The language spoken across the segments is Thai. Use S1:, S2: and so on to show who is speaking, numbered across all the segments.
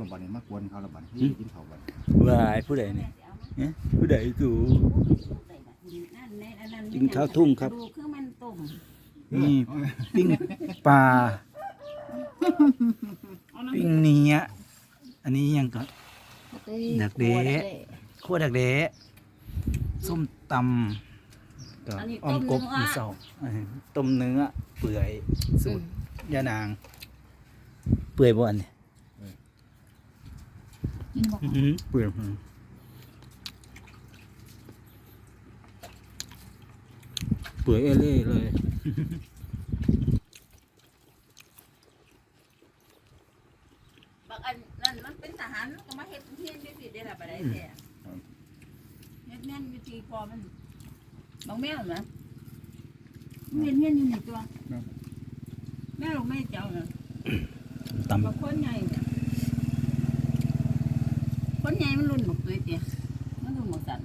S1: ระบาดนี่มากวนเขาระบาดที่กินเขาบัด
S2: วายผู้ใดเนี่ยเอ๊ะผู้ใดสูกินข้าวทุ่งครับ
S3: ดูคือมันต้ม
S2: นี่ปิ้งปลาปิ้งเนี้ยอันนี้ยังก็ดักเดะขั้วดักเดะส้มตำกับอ้อมกบมีเสาเออต้มเนื้อ เปื่อยสูตรยานาง เปื่อยบ่อันนี้
S3: กินบ่
S2: อื้อหือเปื่อยอืมเปื่อยเอเล่เลย
S3: บางอันนั่นมันเป็นทหารมันก็มาเฮ็ดเฮียนด้วยสิได้ล่ะบ่ได้แท้เฮ็ดแม่นวิธีพอมันบางแม่นนะเฮ็ดเฮียนอยู่นี่ตัวแม่ลูกแม่เจ้าน่ะ
S2: ตำ
S3: บางคนใหญ่เนี่ย คนใหญ่มันรุ่นหมกตัวเตี้ยมันรุ่นหมกสัน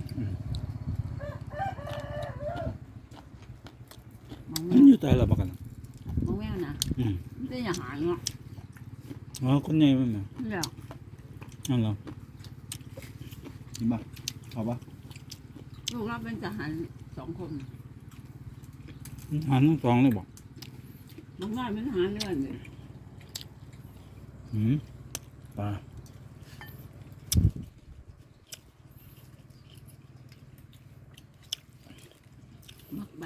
S3: บางแม่
S2: มันอยู่ใต้เราบักกัน
S3: บางแม่นะ
S2: อืม
S3: มันเป็นอาหารเนาะ
S2: อ๋อคนใหญ่มันน่ะ
S3: นี่แหละ
S2: นั่นเหรอ
S1: กินบ่เอาปะ
S3: ลูกเราเป็นทหารสองคน
S2: หันทั้งสองเลยบอก
S3: บางบ้านเป็นทหารด้วยเลย
S2: อืมปลา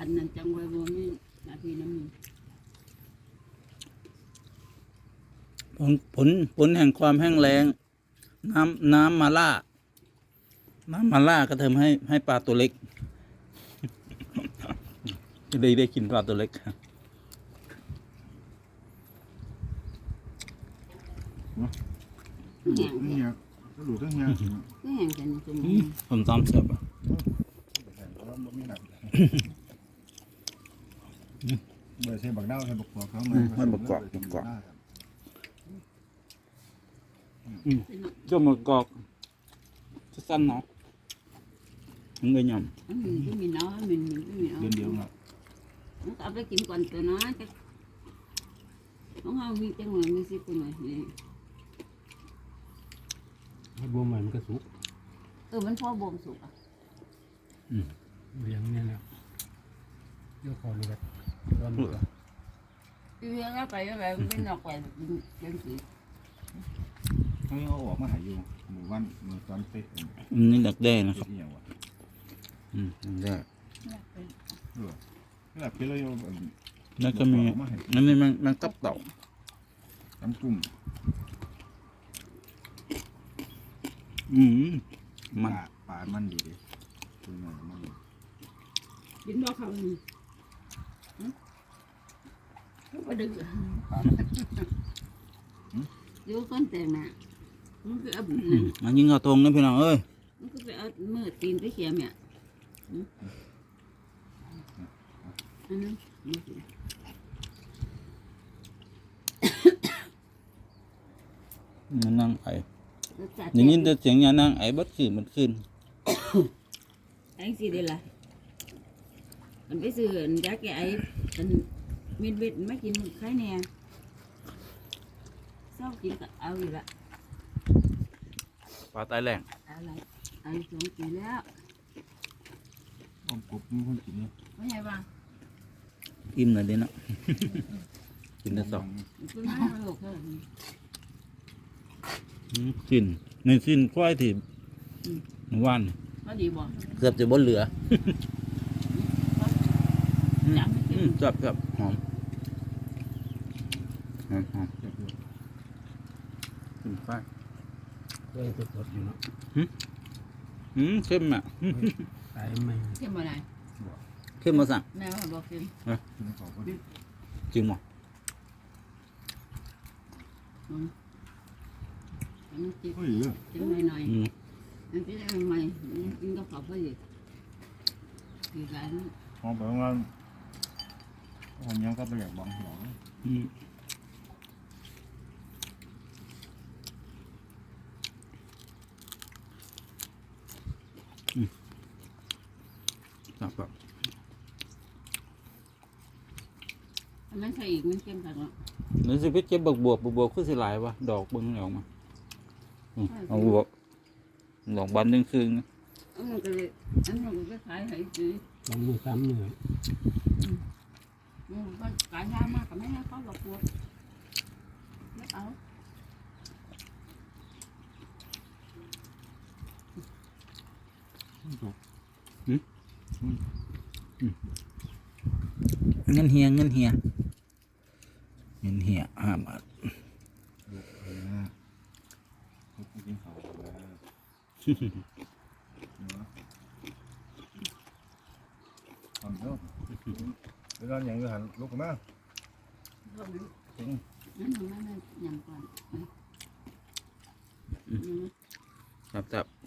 S3: บันนั่นจังไว้บ่มีหน้าที่น้ำมี
S2: ผลผลผลแห่งความแห้งแล้ง น้ำน้ำมาล่า น้ำมาล่าก็ทำให้ให้ปลาตัวเล็กจะได้ได้กินปลาตัวเล็ก
S3: คือแห้ง
S1: เฮี
S3: แท้
S1: ยก็ดูทั้งเฮีย
S3: คือแห้งแต่นี่คือ
S2: อืมผมตามเสียบอะ
S1: เบอร์ใช้บักดาวใช้บักกวกเขา
S2: อืมให้บักกอกบักกอกเจ้าหมดกอกจะสั้นเนาะมันเลยย
S3: มันมีก็มีน้อยมันมีก็มีน้อย
S1: เดือนเดียวเนาะ
S3: มันก็เอาไปกินก่อนตัวน้อยจะของเฮามีจังหวะมีสิคนหน่อยนี่
S4: ให้บัวใหม่มันก็สุก
S3: เออมันพอบ่มสุกอะ
S4: เลี้ยงเนี่ยแหละเดี๋ยวขอเลยแบบ ตอนำนี้
S3: อีเวียงก็ไปก็ไปมันเป็นดอกแหวนเป็นสี
S1: เขาเอาออกมาหายอยู่หมู่บ้านหมู่ตอนเป็ด
S2: อันนี้ดักแด้นะค
S1: เป็
S2: รั
S1: ด
S2: บ
S1: เหี่ยวอะ
S2: อืมดักแด้
S1: แบบที่เราเอา
S2: แล้วก็มี
S1: ออมาให้
S2: อันนี้มันมันกับเต่า
S1: น้ำกุ้ง
S2: อืม
S1: ป
S2: มัน
S1: ลาปลามันดีดิตัวใหญ่มัน
S3: กินบ่เขานี่ ก็ดึก
S1: ปลา
S3: อยู่คนแต่งน่ะมันคือเอา
S2: อืมมันยิงเอาตรงนะพี่น้องเอ้ย
S3: มันคือไปเอามือตีนไปเขียมเนี่ยอันนั้น
S2: มันนั่งไอ
S3: รสชาติ
S2: อย่างนี้แต่เสียงยานั่งไอบัดคืนมันขึ้น
S3: ไอ้สิได้ล่ะ มันไปซื้ออันยาแก้ไอมันเม็ดเม็ดไม่กินไข่แน่เศร้ากินก็เอาอยู่ละ
S2: ปลาตายแรง
S3: อะไรไอ้สองปีแล้ว
S1: อมกบมีคนกินเนี่ย
S3: ไม่ใช่ป่ะ
S2: อิ่มหน่อยเดีเนาะ กินได้สอง
S3: คุณแม่ลูกเธอ
S2: อืมสิ้นในสิ้นควายที่ว่าน
S3: เขาดีบ่
S2: เกือบจะบนเหลือ
S3: จับไม่
S2: อื
S3: กิน
S2: มจับจับหอมหอมหอม
S1: เจ็บอยู่
S2: กินควาย
S4: เคยสดๆอยู่เนาะ
S2: อืมเข้มอะอืม
S4: ตายใหม่
S3: เข้มบ่ได้
S2: เข้มมาสั่ง
S3: แม่ว่าบอกเข้ม
S1: กินเขาก็ดี
S2: จริงมั้ง
S3: อันนี้จิบ
S1: เฮ้ย
S3: จิบหน่อย
S2: อืม
S3: ๆอันนี้ทำไมกินกับข้าวพอดีคือการ
S1: มองไปว่า ผมยังก็ไปอยากบางหัว
S2: อืมอืมจับแบบ
S3: อันนั้นใส่อีกมันเข้มกันเนาะ
S2: นี่สิพิเจ็บบวบบวบบวบคือสิหลายวะดอกเบิ้งแล้วมาอืมเอาบอกหลอกบันหนึ่งครึ่ง
S3: อันนั้นก็เลยอันนั้นก็ขายให้ซื้อ
S4: สองมือสามมือ
S3: อืมก็ขายยามากกับแม่เขาหลอกปวดไม่เอา
S2: เงินเฮียเงินเฮียเงินเฮียห้าบาท
S1: ลูกเออลูกกินเขาเออเนาะทำเนาะ ไปนอนอย่างอยู่หันลูกมา
S3: พวกนั้นนั่นทำไมไม่ยำก่อนอืม
S2: ครับครับ